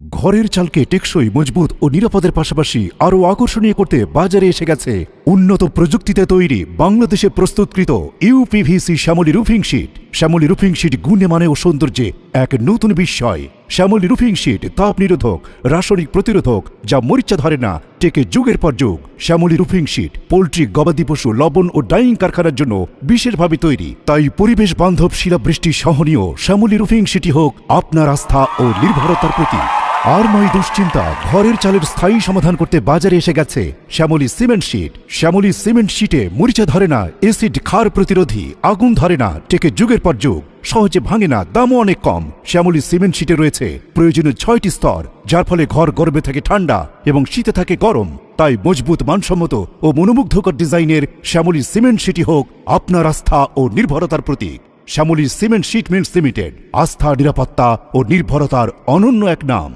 ঘরের চালকে টেকসই, মজবুত ও নিরাপদের পাশাপাশি আরও আকর্ষণীয় করতে বাজারে এসে গেছে উন্নত প্রযুক্তিতে তৈরি বাংলাদেশে প্রস্তুতকৃত UPVC Shyamoli roofing sheet. Shyamoli roofing sheet গুণে মানে ও সৌন্দর্যে এক নতুন বিস্ময়। শ্যামলী রুফিং শিট তাপ নিরোধক, রাসায়নিক প্রতিরোধক, যা মরিচা ধরে না, টেকে যুগের পর যুগ। শ্যামলী রুফিং শিট পোল্ট্রি, গবাদি পশু, লবণ ও ডাইং কারখানার জন্য বিশেষভাবে তৈরি। তাই পরিবেশ বান্ধব শিলাবৃষ্টি সহনীয় শ্যামলী রুফিং শিটি হোক আপনার আস্থা ও নির্ভরতার প্রতীক। আর নয় দুশ্চিন্তা, ঘরের চালের স্থায়ী সমাধান করতে বাজারে এসে গেছে Shyamoli cement sheet. Shyamoli cement শিটে মরিচা ধরে না এসিড ক্ষার প্রতিরোধী, আগুন ধরে না, টেকে যুগের পর যুগ, সহজে ভাঙে না, দামও অনেক কম। শ্যামলী সিমেন্ট শিটে রয়েছে প্রয়োজনীয় ছয়টি স্তর, যার ফলে ঘর গরমে থাকে ঠান্ডা এবং শীতে থাকে গরম। তাই মজবুত, মানসম্মত ও মনোমুগ্ধকর ডিজাইনের শ্যামলী সিমেন্ট শিটি হোক আপনার আস্থা ও নির্ভরতার প্রতীক। Shyamoli cement sheet mills limited, আস্থা, নিরাপত্তা ও নির্ভরতার অনন্য এক নাম।